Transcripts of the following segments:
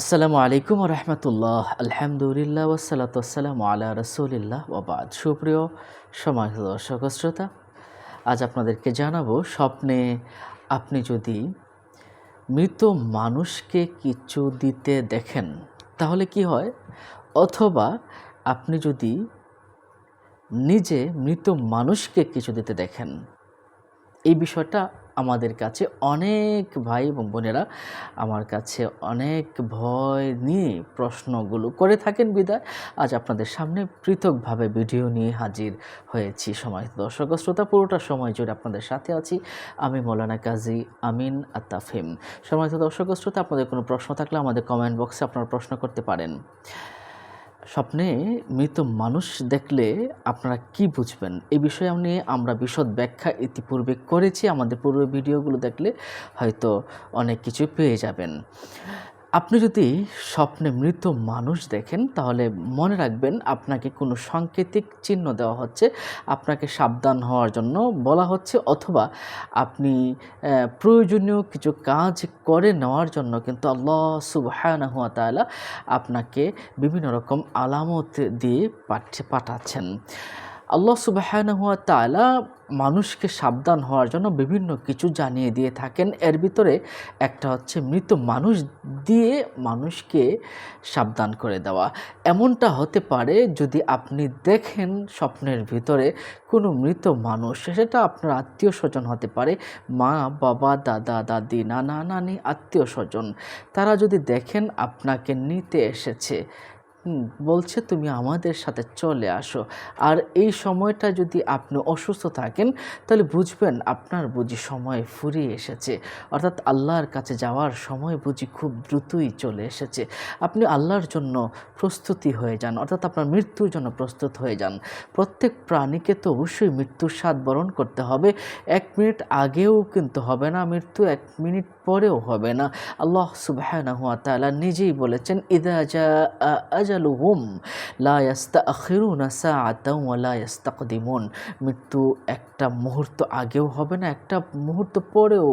আসসালামু আলাইকুম রহমতুল্লাহ। আলহামদুলিল্লাহ ওসালাত আসসালাম আলা রসুলিল্লাহ ওবাদ সুপ্রিয় সমাজ দর্শক শ্রোতা, আজ আপনাদেরকে জানাব স্বপ্নে আপনি যদি মৃত মানুষকে কিছু দিতে দেখেন, তাহলে কি হয়? অথবা আপনি যদি নিজে মৃত মানুষকে কিছু দিতে দেখেন, এই বিষয়টা আমাদের কাছে অনেক ভাই এবং বোনেরা আমার কাছে অনেক ভয় নিয়ে প্রশ্নগুলো করে থাকেন বিদায়। আজ আপনাদের সামনে পৃথকভাবে ভিডিও নিয়ে হাজির হয়েছি সময়। দর্শক শ্রোতা, পুরোটা সময় জুড়ে আপনাদের সাথে আছি। আমি মৌলানা কাজী আমিন আতাফিম। সময় দর্শক শ্রোতা, আপনাদের কোনো প্রশ্ন থাকলে আমাদের কমেন্ট বক্সে আপনারা প্রশ্ন করতে পারেন। স্বপ্নে মৃত মানুষ দেখলে আপনারা কি বুঝবেন? এ বিষয়ে নিয়ে আমরা বিশদ ব্যাখ্যা ইতিপূর্বে করেছি। আমাদের পূর্বের ভিডিওগুলো দেখলে হয়তো অনেক কিছু পেয়ে যাবেন। আপনি যদি স্বপ্নে মৃত মানুষ দেখেন, তাহলে মনে রাখবেন আপনাকে কোনো সাংকেতিক চিহ্ন দেওয়া হচ্ছে। আপনাকে সাবধান হওয়ার জন্য বলা হচ্ছে অথবা আপনি প্রয়োজনীয় কিছু কাজ করে নেওয়ার জন্য কিন্তু আল্লাহ সুবহানাহু ওয়া তাআলা আপনাকে বিভিন্ন রকম আলামত দিয়ে পাঠে পাঠাচ্ছেন। আল্লাহ সুবাহানহুয়া হুয়া তাআলা মানুষকে সাবধান হওয়ার জন্য বিভিন্ন কিছু জানিয়ে দিয়ে থাকেন। এর ভিতরে একটা হচ্ছে মৃত মানুষ দিয়ে মানুষকে সাবধান করে দেওয়া। এমনটা হতে পারে যদি আপনি দেখেন স্বপ্নের ভিতরে কোনো মৃত মানুষ, সেটা আপনার আত্মীয় স্বজন হতে পারে। মা, বাবা, দাদা, দাদি, নানা, নানি আত্মীয় স্বজন তারা যদি দেখেন আপনাকে নিতে এসেছে বলছে তুমি আমাদের সাথে চলে আসো। আর এই সময়টা যদি আপনি অসুস্থ থাকেন, তাহলে বুঝবেন আপনার বুঝি সময় ফুরিয়ে এসেছে। অর্থাৎ আল্লাহর কাছে যাওয়ার সময় বুঝি খুব দ্রুতই চলে এসেছে। আপনি আল্লাহর জন্য প্রস্তুতি হয়ে যান, অর্থাৎ আপনার মৃত্যুর জন্য প্রস্তুত হয়ে যান। প্রত্যেক প্রাণীকে তো অবশ্যই মৃত্যুর স্বাদ বরণ করতে হবে। এক মিনিট আগেও কিন্তু হবে না মৃত্যু, এক মিনিট পরেও হবে না। আল্লাহ তাআলা নিজেই বলেছেন, ইদা জা আজালুহুম। লা ইয়াস্তাখিরুনা সাআতাও ওয়া লা ইয়াস্তাকদিমুন। মৃত্যু একটা মুহূর্ত আগেও হবে না, একটা মুহূর্ত পরেও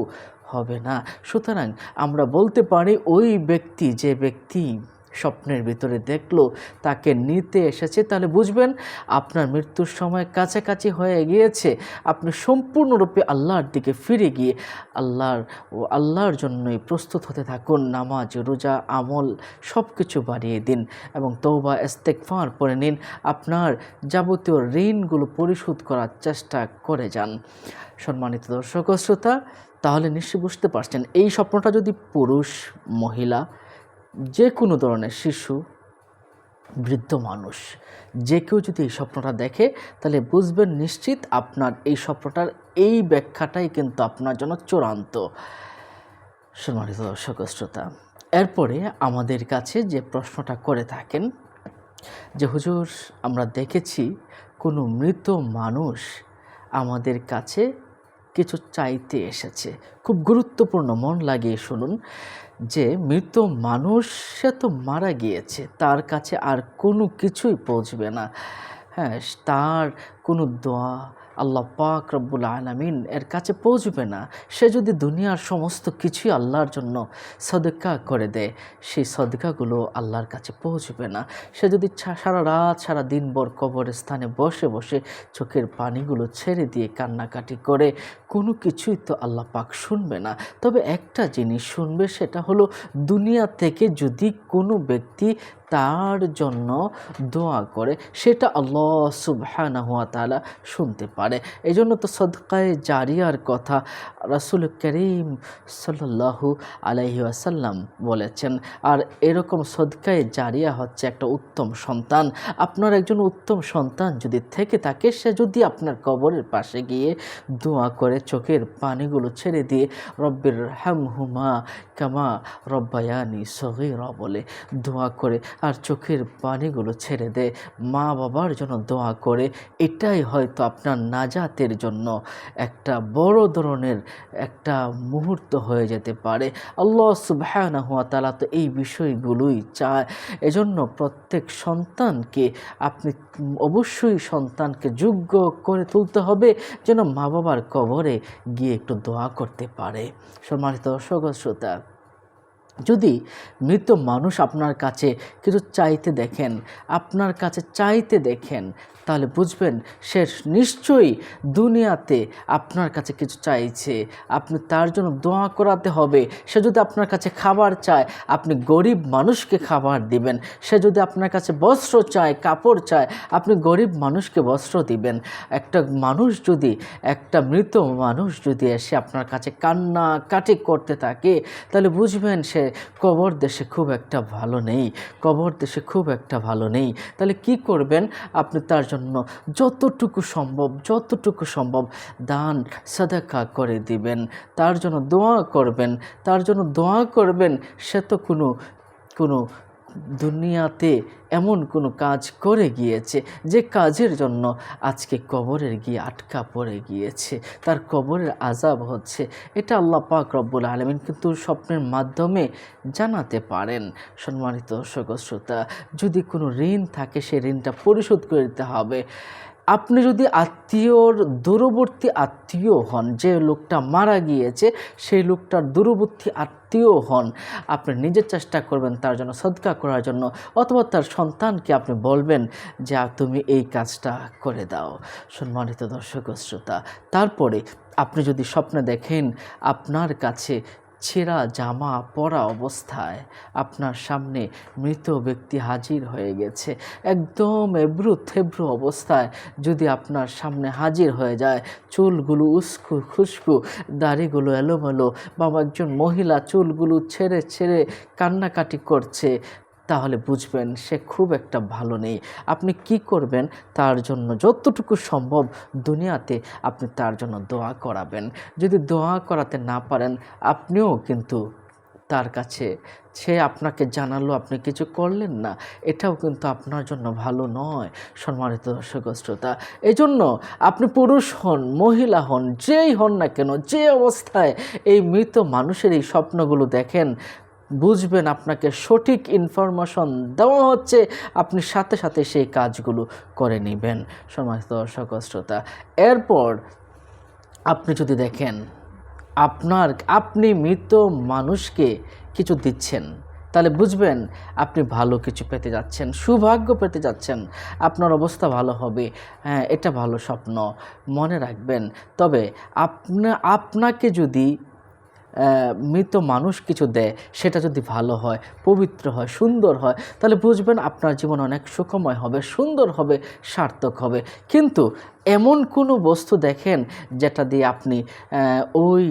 হবে না। সুতরাং আমরা বলতে পারি ওই ব্যক্তি, যে ব্যক্তি স্বপ্নের ভিতরে দেখল, তাকে নিতে এসেছে। তাহলে বুঝবেন, আপনার মৃত্যুর সময় কাছাকাছি হয়ে গিয়েছে। আপনি সম্পূর্ণরূপে আল্লাহর দিকে ফিরে গিয়ে আল্লাহর ও আল্লাহর জন্যই প্রস্তুত হতে থাকুন। নামাজ, রোজা, আমল সব কিছু বাড়িয়ে দিন এবং তৌবা ইস্তেকফার পরে নিন। আপনার যাবতীয় ঋণগুলো পরিশোধ করার চেষ্টা করে যান। সম্মানিত দর্শক শ্রোতা, তাহলে নিশ্চয়ই বুঝতে পারছেন, এই স্বপ্নটা যদি পুরুষ, মহিলা যে কোনো ধরনের শিশু, বৃদ্ধ মানুষ, যে কেউ যদি এই স্বপ্নটা দেখে, তাহলে বুঝবেন নিশ্চিত আপনার এই স্বপ্নটার এই ব্যাখ্যাটাই কিন্তু আপনার জন্য চূড়ান্ত। সম্মানিত দর্শক শ্রোতা, এরপরে আমাদের কাছে যে প্রশ্নটা করে থাকেন, যে হুজুর, আমরা দেখেছি কোনো মৃত মানুষ আমাদের কাছে কিছু চাইতে এসেছে। খুব গুরুত্বপূর্ণ, মন লাগিয়ে শুনুন, যে মৃত মানুষ, সে তো মারা গিয়েছে, তার কাছে আর কোনো কিছুই পৌঁছবে না। হ্যাঁ তার কোনো দোয়া আল্লাহ পাক রব্বুল আলামিন এর কাছে পৌঁছবে না। সে যদি দুনিয়ার সমস্ত কিছুই আল্লাহর জন্য সদকা করে দেয়, সেই সদকাগুলো আল্লাহর কাছে পৌঁছবে না। সে যদি সারা রাত, সারা দিনভর কবরস্থানে বসে বসে চোখের পানিগুলো ছেড়ে দিয়ে কান্নাকাটি করে, কোনো কিছুই তো আল্লাহ পাক শুনবে না। তবে একটা জিনিস শুনবে, সেটা হলো দুনিয়া থেকে যদি কোনো ব্যক্তি তার জন্য দোয়া করে, সেটা আল্লাহ সুবহানাহু ওয়া তাআলা শুনতে পারে। এই জন্য তো সদকায়ে জারিয়ার কথা রাসূল করিম সাল্লাল্লাহু আলাইহি ওয়াসাল্লাম বলেছেন, আর এরকম সদকায়ে জারিয়া হচ্ছে একটা উত্তম সন্তান। আপনার একজন উত্তম সন্তান যদি থেকে থাকে, সে যদি আপনার কবরের পাশে গিয়ে দোয়া করে, চোখের পানিগুলো ছেড়ে দিয়ে রব্বির হ্যাম হুমা কামা রব্বায়ানি সগীরা বলে দোয়া করে আর চোখের পানিগুলো ছেড়ে দেয় মা বাবার জন্য দোয়া করে, এটাই হয়তো আপনার নাজাতের জন্য। একটা বড় ধরনের একটা মুহূর্ত হয়ে যেতে পারে। আল্লাহ সুবহানাহু ওয়া তালা তো এই বিষয়গুলোই চায়। এজন্য প্রত্যেক সন্তানকে আপনি অবশ্যই সন্তানকে যোগ্য করে তুলতে হবে, যেন মা বাবার কবরে গিয়ে একটু দোয়া করতে পারে। সম্মানিত দর্শক শ্রোতা যদি মৃত মানুষ আপনার কাছে কিছু চাইতে দেখেন, আপনার কাছে চাইতে দেখেন, তাহলে বুঝবেন সে নিশ্চয়ই দুনিয়াতে আপনার কাছে কিছু চাইছে। আপনি তার জন্য দোয়া করাতে হবে। সে যদি আপনার কাছে খাবার চায়, আপনি গরিব মানুষকে খাবার দিবেন। সে যদি আপনার কাছে বস্ত্র চায়, কাপড় চায়, আপনি গরিব মানুষকে বস্ত্র দিবেন। একটা মানুষ যদি, একটা মৃত মানুষ যদি এসে আপনার কাছে কান্না কাটি করতে থাকে, তাহলে বুঝবেন সে কবর দেশে খুব একটা ভালো নেই, কবর দেশে খুব একটা ভালো নেই। তাহলে কি করবেন? আপনি তার জন্য যতটুকু সম্ভব যতটুকু সম্ভব দান, সাদাকা করে দিবেন। তার জন্য দোয়া করবেন, তার জন্য দোয়া করবেন, সে তো কোনো কোনো দুনিয়াতে এমন কোনো কাজ করে গিয়েছে যে কাজের জন্য আজকে কবরের গিয়ে আটকা পড়ে গিয়েছে। তার কবরের আজাব হচ্ছে। এটা আল্লাহ পাক রব্বুল আলমিন কিন্তু স্বপ্নের মাধ্যমে জানাতে পারেন। সম্মানিত দর্শক শ্রোতা যদি কোনো ঋণ থাকে সে ঋণটা পরিশোধ করে দিতে হবে। আপনি যদি আত্মীয়র দূরবর্তী আত্মীয় হন, যে লোকটা মারা গিয়েছে, সেই লোকটার দূরবর্তী আত্মীয় হন, আপনি নিজের চেষ্টা করবেন তার জন্য সদকা করার জন্য, অথবা তার সন্তানকে আপনি বলবেন যে তুমি এই কাজটা করে দাও। সম্মানিত দর্শক শ্রোতা, তারপরে আপনি যদি স্বপ্নে দেখেন আপনার কাছে ছেঁড়া জামা পরা অবস্থায় আপনার সামনে মৃত ব্যক্তি হাজির হয়ে গেছে। একদম এব্রু থেব্রু অবস্থায় যদি আপনার সামনে হাজির হয়ে যায়, চুলগুলো উস্কু খুস্কু, দাড়িগুলো এলোমেলো বা একজন মহিলা চুলগুলো ছেড়ে ছেড়ে কান্নাকাটি করছে তাহলে বুঝবেন সে খুব একটা ভালো নেই। আপনি কি করবেন? তার জন্য যতটুকু সম্ভব দুনিয়াতে আপনি তার জন্য দোয়া করাবেন। যদি দোয়া করাতে না পারেন, আপনিও কিন্তু তার কাছে সে আপনাকে জানালো, আপনি কিছু করলেন না, এটাও কিন্তু আপনার জন্য ভালো নয়, সম্মানিত দর্শক শ্রোতা। এই জন্য আপনি পুরুষ হন, মহিলা হন, যেই হন না কেন, যে অবস্থায় এই মৃত মানুষের এই স্বপ্নগুলো দেখেন বুঝবেন আপনাকে সঠিক ইনফরমেশন দেওয়া হচ্ছে, আপনি সাথে সাথে সেই কাজগুলো করে নেবেন। সমাজ দর্শক শ্রোতা, এরপর আপনি যদি দেখেন আপনার, আপনি মৃত মানুষকে কিছু দিচ্ছেন, তাহলে বুঝবেন আপনি ভালো কিছু পেতে যাচ্ছেন, সৌভাগ্য পেতে যাচ্ছেন, আপনার অবস্থা ভালো হবে। হ্যাঁ এটা ভালো স্বপ্ন। মনে রাখবেন, তবে আপনা, আপনাকে যদি মৃত মানুষ কিছু দেয়, সেটা যদি ভালো হয়, পবিত্র হয়, সুন্দর হয়, তাহলে বুঝবেন আপনার জীবন অনেক সুখময় হবে, সুন্দর হবে, সার্থক হবে। কিন্তু এমন কোনো বস্তু দেখেন যেটা দিয়ে আপনি ওই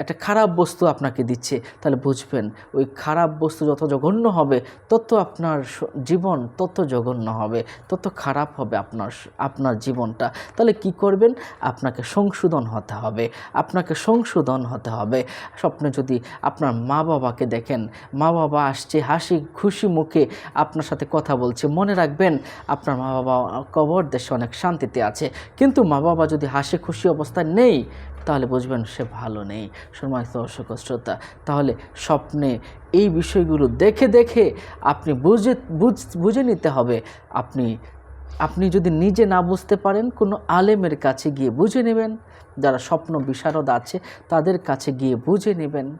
একটা খারাপ বস্তু আপনাকে দিচ্ছে, তাহলে বুঝবেন ওই খারাপ বস্তু যত জঘন্য হবে, তত আপনার জীবন তত জঘন্য হবে, তত খারাপ হবে আপনার আপনার জীবনটা। তাহলে কি করবেন? আপনাকে সংশোধন হতে হবে, আপনাকে সংশোধন হতে হবে। স্বপ্নে যদি আপনার মা বাবাকে দেখেন, মা বাবা আসছে হাসি খুশি মুখে আপনার সাথে কথা বলছে, মনে রাখবেন আপনার মা বাবা কবর দেশে অনেক শান্তিতে আছে। কিন্তু মা বাবা যদি হাসি খুশি অবস্থায় নেই, তাহলে বুঝবেন সে ভালো নেই। সম্মানিত দর্শক শ্রোতা, তাহলে স্বপ্নে এই বিষয়গুলো দেখে দেখে আপনি বুঝ- বুঝে নিতে হবে। আপনি আপনি যদি নিজে না বুঝতে পারেন, কোনো আলেমের কাছে গিয়ে বুঝে নেবেন। যারা স্বপ্ন বিশারদ আছে, তাদের কাছে গিয়ে বুঝে নেবেন।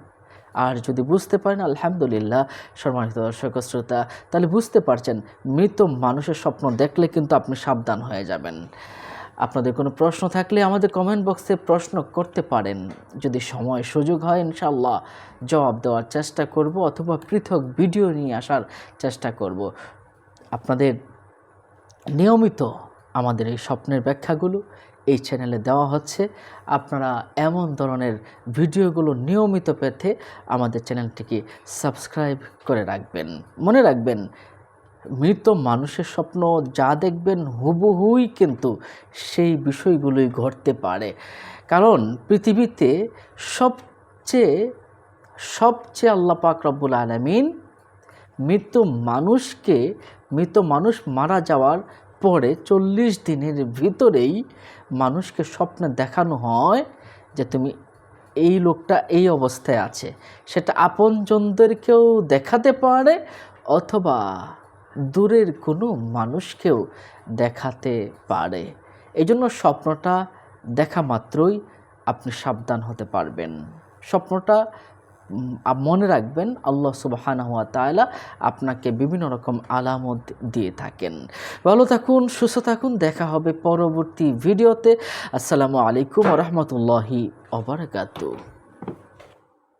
আর যদি বুঝতে পারেন, আলহামদুলিল্লাহ, সম্মানিত দর্শক শ্রোতা, তাহলে বুঝতে পারছেন, মৃত মানুষের স্বপ্ন দেখলে কিন্তু আপনি সাবধান হয়ে যাবেন। আপনাদের কোনো প্রশ্ন থাকলে আমাদের কমেন্ট বক্সে প্রশ্ন করতে পারেন। যদি সময়, সুযোগ হয় ইনশাল্লাহ জবাব দেওয়ার চেষ্টা করব, অথবা পৃথক ভিডিও নিয়ে আসার চেষ্টা করব। আপনাদের নিয়মিত আমাদের এই স্বপ্নের ব্যাখ্যাগুলো এই চ্যানেলে দেওয়া হচ্ছে। আপনারা এমন ধরনের ভিডিওগুলো নিয়মিত পেতে আমাদের চ্যানেলটিকে সাবস্ক্রাইব করে রাখবেন। মনে রাখবেন, মৃত মানুষের স্বপ্ন যা দেখবেন হুবহুই কিন্তু সেই বিষয়গুলোই ঘটতে পারে। কারণ পৃথিবীতে সবচেয়ে সবচেয়ে আল্লাহ পাক রব্বুল আলমিন মৃত মানুষকে, মৃত মানুষ মারা যাওয়ার পরে চল্লিশ দিনের ভিতরেই মানুষকে স্বপ্নে দেখানো হয় যে তুমি এই লোকটা এই অবস্থায় আছে। সেটা আপনজনদেরকেও দেখাতে পারে অথবা দূরের কোনো মানুষকেও দেখাতে পারে। এই জন্য স্বপ্নটা দেখা মাত্রই আপনি সাবধান হতে পারবেন। স্বপ্নটা মনে রাখবেন, আল্লাহ সুবাহানা হুয়া তাআলা আপনাকে বিভিন্ন রকম আলামত দিয়ে থাকেন। ভালো থাকুন, সুস্থ থাকুন, দেখা হবে পরবর্তী ভিডিওতে। আসসালামু আলাইকুম রহমতুল্লাহি ওবরাকাতু